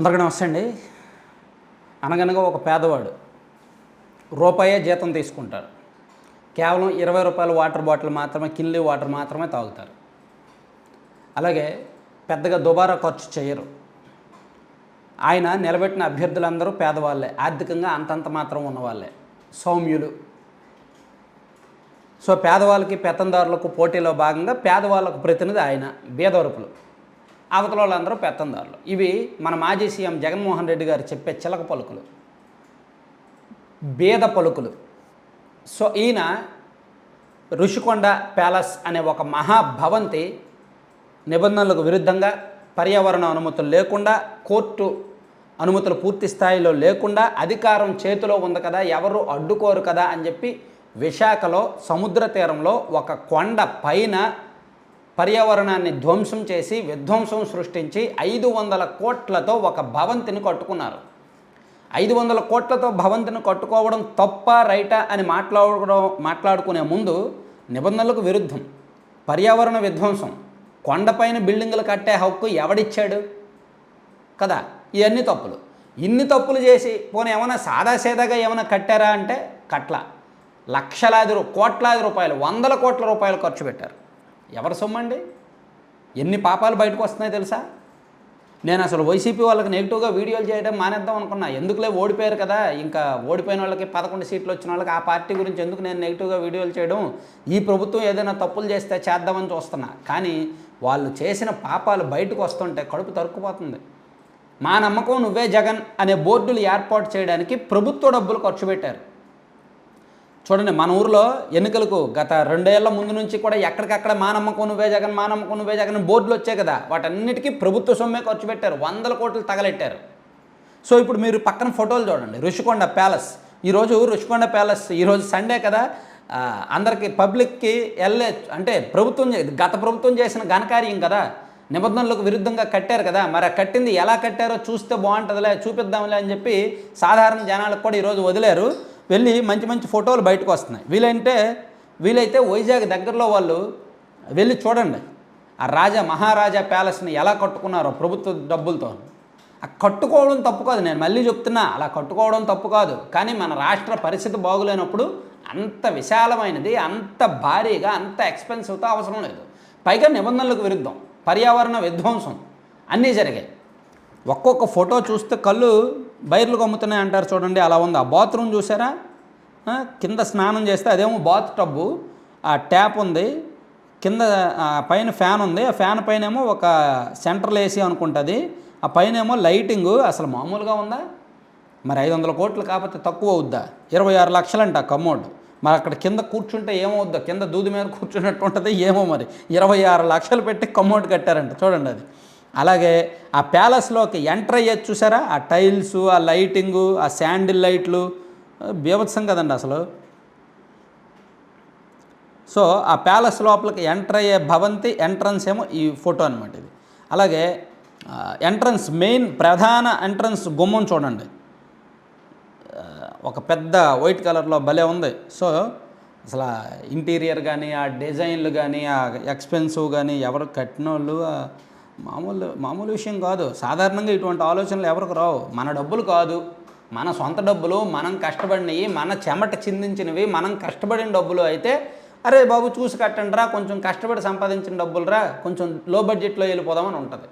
అందరికీ నమస్తే అండి. అనగనగా ఒక పేదవాడు రూపాయే జీతం తీసుకుంటారు. కేవలం ఇరవై రూపాయల వాటర్ బాటిల్ మాత్రమే కిన్లీ వాటర్ మాత్రమే తాగుతారు. అలాగే పెద్దగా దుబారా ఖర్చు చేయరు. ఆయన నిలబెట్టిన అభ్యర్థులందరూ పేదవాళ్ళే. ఆర్థికంగా అంతంత మాత్రం ఉన్నవాళ్ళే. సౌమ్యులు. సో పేదవాళ్ళకి పెత్తందారులకు పోటీలో భాగంగా పేదవాళ్ళకు ప్రతినిధి ఆయన. బీదవరపులు అవతల వాళ్ళందరూ పెత్తందారులు. ఇవి మన మాజీ సీఎం జగన్మోహన్ రెడ్డి గారు చెప్పే చిలక పలుకులు. బీద పలుకులు. సో ఈయన ఋషికొండ ప్యాలెస్ అనే ఒక మహాభవంతి నిబంధనలకు విరుద్ధంగా పర్యావరణ అనుమతులు లేకుండా కోర్టు అనుమతులు పూర్తి స్థాయిలో లేకుండా అధికారం చేతిలో ఉంది కదా ఎవరు అడ్డుకోరు కదా అని చెప్పి విశాఖలో సముద్ర తీరంలో ఒక కొండ పైన పర్యావరణాన్ని ధ్వంసం చేసి విధ్వంసం సృష్టించి ఐదు వందల కోట్లతో ఒక భవంతిని కట్టుకున్నారు. ఐదు వందల కోట్లతో భవంతిని కట్టుకోవడం తప్ప రైటా అని మాట్లాడుకోవడం మాట్లాడుకునే ముందు నిబంధనలకు విరుద్ధం. పర్యావరణ విధ్వంసం. కొండపైన బిల్డింగులు కట్టే హక్కు ఎవడిచ్చాడు? కదా ఇవన్నీ తప్పులు. ఇన్ని తప్పులు చేసి పోనీ ఏమైనా సాదాసీదాగా ఏమైనా కట్టారా అంటే కట్ల. లక్షలాది రూ కోట్లాది రూపాయలు వందల కోట్ల రూపాయలు ఖర్చు పెట్టారు. ఎవరు సొమ్మండి? ఎన్ని పాపాలు బయటకు వస్తున్నాయో తెలుసా? నేను అసలు వైసీపీ వాళ్ళకి నెగిటివ్గా వీడియోలు చేయడం మానేద్దాం అనుకున్నా. ఎందుకులే ఓడిపోయారు కదా? ఇంకా ఓడిపోయిన వాళ్ళకి పదకొండు సీట్లు వచ్చిన వాళ్ళకి ఆ పార్టీ గురించి ఎందుకు నేను నెగిటివ్గా వీడియోలు చేయడం? ఈ ప్రభుత్వం ఏదైనా తప్పులు చేస్తే చేద్దామని చూస్తున్నా. కానీ వాళ్ళు చేసిన పాపాలు బయటకు వస్తుంటే కడుపు తరుక్కుపోతుంది. మా నమ్మకం నువ్వే జగన్ అనే బోర్డులు ఏర్పాటు చేయడానికి ప్రభుత్వ డబ్బులు ఖర్చు పెట్టారు. చూడండి మన ఊర్లో ఎన్నికలకు గత రెండేళ్ళ ముందు నుంచి కూడా ఎక్కడికక్కడ మా నమ్మకం నువ్వే జగన్ నువ్వే జగన్ బోర్డులు వచ్చాయి కదా. వాటన్నిటికీ ప్రభుత్వ సొమ్మే ఖర్చు పెట్టారు. వందల కోట్లు తగలెట్టారు. సో ఇప్పుడు మీరు పక్కన ఫోటోలు చూడండి. ఋషికొండ ప్యాలెస్. ఈరోజు ఋషికొండ ప్యాలెస్ ఈరోజు సండే కదా. అందరికీ అందరికి పబ్లిక్కి వెళ్ళే అంటే ప్రభుత్వం గత ప్రభుత్వం చేసిన ఘనకార్యం కదా. నిబంధనలకు విరుద్ధంగా కట్టారు కదా. మరి ఆ కట్టింది ఎలా కట్టారో చూస్తే బాగుంటుందిలే చూపిద్దాంలే అని చెప్పి సాధారణ జనాలకు కూడా ఈరోజు వదిలేరు. వెళ్ళి మంచి మంచి ఫోటోలు బయటకు వస్తున్నాయి. వీలైతే వీలైతే వైజాగ్ దగ్గరలో వాళ్ళు వెళ్ళి చూడండి. ఆ రాజా మహారాజా ప్యాలెస్ని ఎలా కట్టుకున్నారో ప్రభుత్వ డబ్బులతో. ఆ కట్టుకోవడం తప్పు కాదు నేను మళ్ళీ చెప్తున్నా అలా కట్టుకోవడం తప్పు కాదు. కానీ మన రాష్ట్ర పరిస్థితి బాగులేనప్పుడు అంత విశాలమైనది అంత భారీగా అంత ఎక్స్పెన్సివ్తో అవసరం లేదు. పైగా నిబంధనలకు విరుద్ధం పర్యావరణ విధ్వంసం అన్నీ జరిగాయి. ఒక్కొక్క ఫోటో చూస్తే కళ్ళు బైర్లకు అమ్ముతున్నాయి అంటారు చూడండి అలా ఉంది? ఆ బాత్రూమ్ చూసారా? కింద స్నానం చేస్తే అదేమో బాత్ టబ్బు ఆ ట్యాప్ ఉంది కింద పైన ఫ్యాన్ ఉంది ఆ ఫ్యాన్ పైన ఏమో ఒక సెంట్రల్ ఏసీ అనుకుంటుంది ఆ పైన ఏమో లైటింగ్ అసలు మామూలుగా ఉందా? మరి ఐదు వందల కోట్లు కాకపోతే తక్కువ అవుద్దా? ఇరవై ఆరు లక్షలంట కమోడ్. మరి అక్కడ కింద కూర్చుంటే ఏమవుద్దా? కింద దూది మీద కూర్చున్నట్టు ఉంటుంది ఏమో మరి. ఇరవై ఆరు లక్షలు పెట్టి కమోడ్ కట్టారంట చూడండి అది. అలాగే ఆ ప్యాలెస్లోకి ఎంటర్ అయ్యేది చూసారా? ఆ టైల్స్ ఆ లైటింగు ఆ శాండిల్ లైట్లు. బీభత్సం కదండి అసలు. సో ఆ ప్యాలెస్ లోపలికి ఎంటర్ అయ్యే భవంతి ఎంట్రన్స్ ఏమో ఈ ఫోటో అనమాట ఇది. అలాగే ఎంట్రన్స్ మెయిన్ ప్రధాన ఎంట్రన్స్ గుమ్మం చూడండి. ఒక పెద్ద వైట్ కలర్లో భలే ఉంది. సో అసలు ఇంటీరియర్ కానీ ఆ డిజైన్లు కానీ ఆ ఎక్స్పెన్సివ్ కానీ ఎవరు కట్టిన వాళ్ళు మామూలు మామూలు విషయం కాదు. సాధారణంగా ఇటువంటి ఆలోచనలు ఎవరికి రావు. మన డబ్బులు కాదు. మన సొంత డబ్బులు మనం కష్టపడినవి మన చెమట చిందించినవి మనం కష్టపడిన డబ్బులు అయితే అరే బాబు చూసి కట్టండి రా కొంచెం కష్టపడి సంపాదించిన డబ్బులు రా కొంచెం లో బడ్జెట్లో వెళ్ళిపోదామని ఉంటుంది.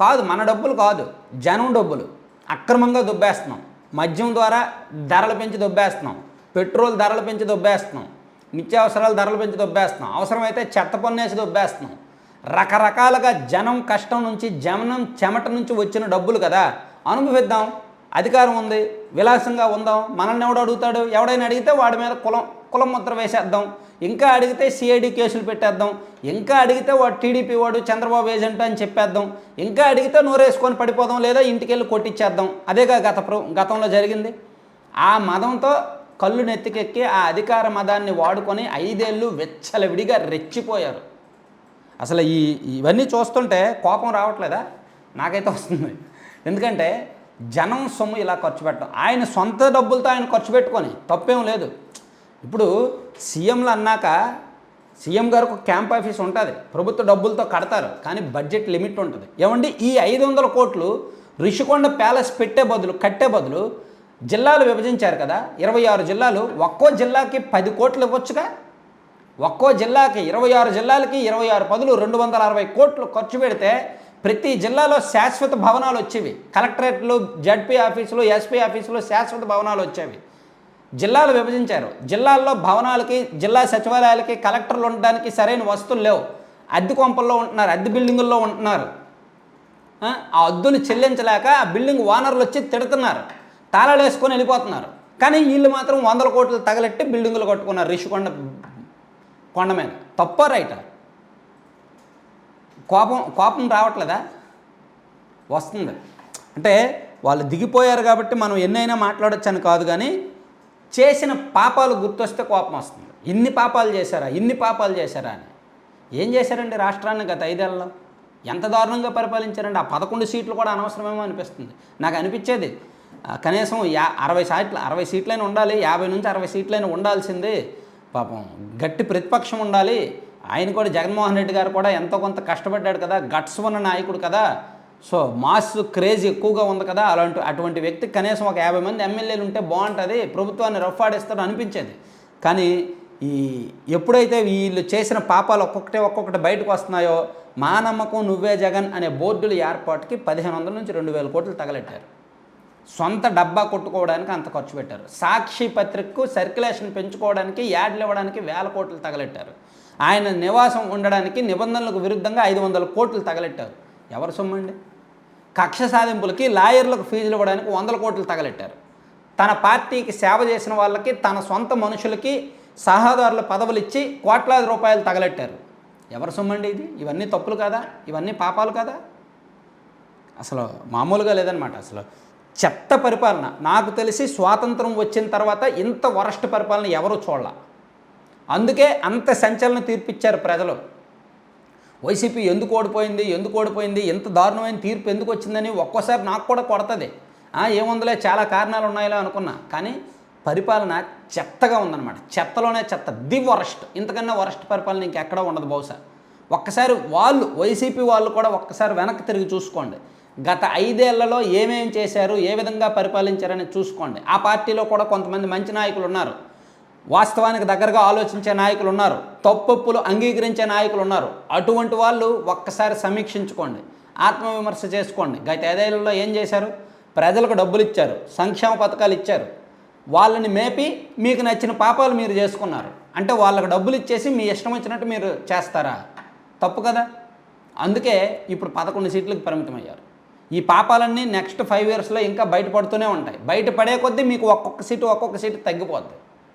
కాదు మన డబ్బులు కాదు. జనం డబ్బులు. అక్రమంగా దుబ్బేస్తున్నాం. మద్యం ద్వారా ధరలు పెంచి దుబ్బేస్తున్నాం. పెట్రోల్ ధరలు పెంచి దుబ్బేస్తున్నాం. నిత్యావసరాలు ధరలు పెంచి దుబ్బేస్తున్నాం. అవసరమైతే చెత్త పన్నేసి దుబ్బేస్తున్నాం. రకరకాలుగా జనం కష్టం నుంచి జనం చెమట నుంచి వచ్చిన డబ్బులు కదా. అనుభవిద్దాం. అధికారం ఉంది. విలాసంగా ఉందాం. మనల్ని ఎవడు అడుగుతాడు? ఎవడైనా అడిగితే వాడి మీద కులం కులం ముద్ర వేసేద్దాం. ఇంకా అడిగితే సిఐడి కేసులు పెట్టేద్దాం. ఇంకా అడిగితే వాడు టీడీపీ వాడు చంద్రబాబు ఏజెంట్ అని చెప్పేద్దాం. ఇంకా అడిగితే నోరేసుకొని పడిపోదాం లేదా ఇంటికి వెళ్ళి కొట్టించేద్దాం అదేగా గత ప్ర గతంలో జరిగింది. ఆ మదంతో కళ్ళు నెత్తికెక్కి ఆ అధికార మదాన్ని వాడుకొని ఐదేళ్ళు వెచ్చలవిడిగా రెచ్చిపోయారు. అసలు ఈ ఇవన్నీ చూస్తుంటే కోపం రావట్లేదా? నాకైతే వస్తుంది. ఎందుకంటే జనం సొమ్ము ఇలా ఖర్చు పెట్టడం. ఆయన సొంత డబ్బులతో ఆయన ఖర్చు పెట్టుకొని తప్పేం లేదు. ఇప్పుడు సీఎంలు అన్నాక సీఎం గారికి ఒక క్యాంప్ ఆఫీస్ ఉంటుంది. ప్రభుత్వ డబ్బులతో కడతారు. కానీ బడ్జెట్ లిమిట్ ఉంటుంది. ఏమండి? ఈ ఐదు వందల కోట్లు రిషికొండ ప్యాలెస్ పెట్టే బదులు కట్టే బదులు జిల్లాలు విభజించారు కదా. ఇరవై ఆరు జిల్లాలు ఒక్కో జిల్లాకి పది కోట్లు ఇవ్వచ్చుగా? ఒక్కో జిల్లాకి ఇరవై ఆరు జిల్లాలకి ఇరవై ఆరు పదులు రెండు వందల అరవై కోట్లు ఖర్చు పెడితే ప్రతి జిల్లాలో శాశ్వత భవనాలు వచ్చేవి. కలెక్టరేట్లు జడ్పీ ఆఫీసులు ఎస్పీ ఆఫీసులు శాశ్వత భవనాలు వచ్చేవి. జిల్లాలు విభజించారు. జిల్లాల్లో భవనాలకి జిల్లా సచివాలయాలకి కలెక్టర్లు ఉండడానికి సరైన వస్తువులు లేవు. అద్దె కొంపల్లో ఉంటున్నారు అద్దె బిల్డింగుల్లో ఉంటున్నారు. ఆ ఆ అద్దులు చెల్లించలేక ఆ బిల్డింగ్ ఓనర్లు వచ్చి తిడుతున్నారు. తాళాలు వేసుకొని వెళ్ళిపోతున్నారు. కానీ వీళ్ళు మాత్రం వందల కోట్లు తగలెట్టి బిల్డింగులు కట్టుకున్నారు. రిషికొండ కొండ మీద. తప్ప రైటా. కోపం కోపం రావట్లేదా? వస్తుంది. అంటే వాళ్ళు దిగిపోయారు కాబట్టి మనం ఎన్నైనా మాట్లాడొచ్చు అని కాదు కానీ చేసిన పాపాలు గుర్తొస్తే కోపం వస్తుంది. ఇన్ని పాపాలు చేశారా? ఇన్ని పాపాలు చేశారా అని. ఏం చేశారండి రాష్ట్రాన్ని గత ఐదేళ్ళలో ఎంత దారుణంగా పరిపాలించారండి? ఆ పదకొండు సీట్లు కూడా అనవసరమేమో అనిపిస్తుంది. నాకు అనిపించేది కనీసం యా అరవై సీట్లు అరవై సీట్లైనా ఉండాలి యాభై నుంచి అరవై సీట్లైనా ఉండాల్సింది. పాపం గట్టి ప్రతిపక్షం ఉండాలి. ఆయన కూడా జగన్మోహన్ రెడ్డి గారు కూడా ఎంతో కొంత కష్టపడ్డాడు కదా గట్స్ ఉన్న నాయకుడు కదా. సో మాస్ క్రేజ్ ఎక్కువగా ఉంది కదా అలాంటి అటువంటి వ్యక్తి కనీసం ఒక యాభై మంది ఎమ్మెల్యేలు ఉంటే బాగుంటుంది ప్రభుత్వాన్ని రఫాడిస్తాడు అనిపించేది. కానీ ఈ ఎప్పుడైతే వీళ్ళు చేసిన పాపాలు ఒక్కొక్కటి ఒక్కొక్కటి బయటకు వస్తున్నాయో మా నమ్మకం నువ్వే జగన్ అనే బోర్డుల ఏర్పాటుకి పదిహేను వందల నుంచి రెండు వేల కోట్లు తగలెట్టారు. సొంత డబ్బా కొట్టుకోవడానికి అంత ఖర్చు పెట్టారు. సాక్షి పత్రికకు సర్క్యులేషన్ పెంచుకోవడానికి యాడ్లు ఇవ్వడానికి వేల కోట్లు తగలెట్టారు. ఆయన నివాసం ఉండడానికి నిబంధనలకు విరుద్ధంగా ఐదు వందల కోట్లు తగలెట్టారు. ఎవరు సొమ్మండి? కక్ష సాధింపులకి లాయర్లకు ఫీజులు ఇవ్వడానికి వందల కోట్లు తగలెట్టారు. తన పార్టీకి సేవ చేసిన వాళ్ళకి తన సొంత మనుషులకి సహాదారుల పదవులు ఇచ్చి కోట్లాది రూపాయలు తగలెట్టారు. ఎవరు సొమ్మండి ఇది? ఇవన్నీ తప్పులు కాదా? ఇవన్నీ పాపాలు కాదా? అసలు మామూలుగా లేదనమాట అసలు చెత్త పరిపాలన. నాకు తెలిసి స్వాతంత్రం వచ్చిన తర్వాత ఇంత వరస్ట్ పరిపాలన ఎవరూ చూడాల. అందుకే అంత సంచలనం తీర్పిచ్చారు ప్రజలు. వైసీపీ ఎందుకు ఓడిపోయింది ఎందుకు ఓడిపోయింది ఎంత దారుణమైన తీర్పు ఎందుకు వచ్చిందని ఒక్కోసారి నాకు కూడా కొడుతుంది. ఏముందిలే చాలా కారణాలు ఉన్నాయో అనుకున్నా. కానీ పరిపాలన చెత్తగా ఉందన్నమాట. చెత్తలోనే చెత్త. The worst. ఇంతకన్నా వరస్ట్ పరిపాలన ఇంకెక్కడా ఉండదు బహుశా. ఒక్కసారి వాళ్ళు వైసీపీ వాళ్ళు కూడా ఒక్కసారి వెనక్కి తిరిగి చూసుకోండి. గత ఐదేళ్ళలో ఏమేమి చేశారు ఏ విధంగా పరిపాలించారని చూసుకోండి. ఆ పార్టీలో కూడా కొంతమంది మంచి నాయకులు ఉన్నారు. వాస్తవానికి దగ్గరగా ఆలోచించే నాయకులు ఉన్నారు. తప్పప్పులు అంగీకరించే నాయకులు ఉన్నారు. అటువంటి వాళ్ళు ఒక్కసారి సమీక్షించుకోండి. ఆత్మవిమర్శ చేసుకోండి. గత ఐదేళ్ళలో ఏం చేశారు? ప్రజలకు డబ్బులు ఇచ్చారు సంక్షేమ పథకాలు ఇచ్చారు. వాళ్ళని మేపి మీకు నచ్చిన పాపాలు మీరు చేసుకున్నారు. అంటే వాళ్ళకు డబ్బులు ఇచ్చేసి మీ ఇష్టం వచ్చినట్టు మీరు చేస్తారా? తప్పు కదా? అందుకే ఇప్పుడు పదకొండు సీట్లకు పరిమితమయ్యారు. ఈ పాపాలన్నీ నెక్స్ట్ ఫైవ్ ఇయర్స్లో ఇంకా బయటపడుతూనే ఉంటాయి. బయటపడే కొద్దీ మీకు ఒక్కొక్క సీటు ఒక్కొక్క సీటు తగ్గిపోద్ది.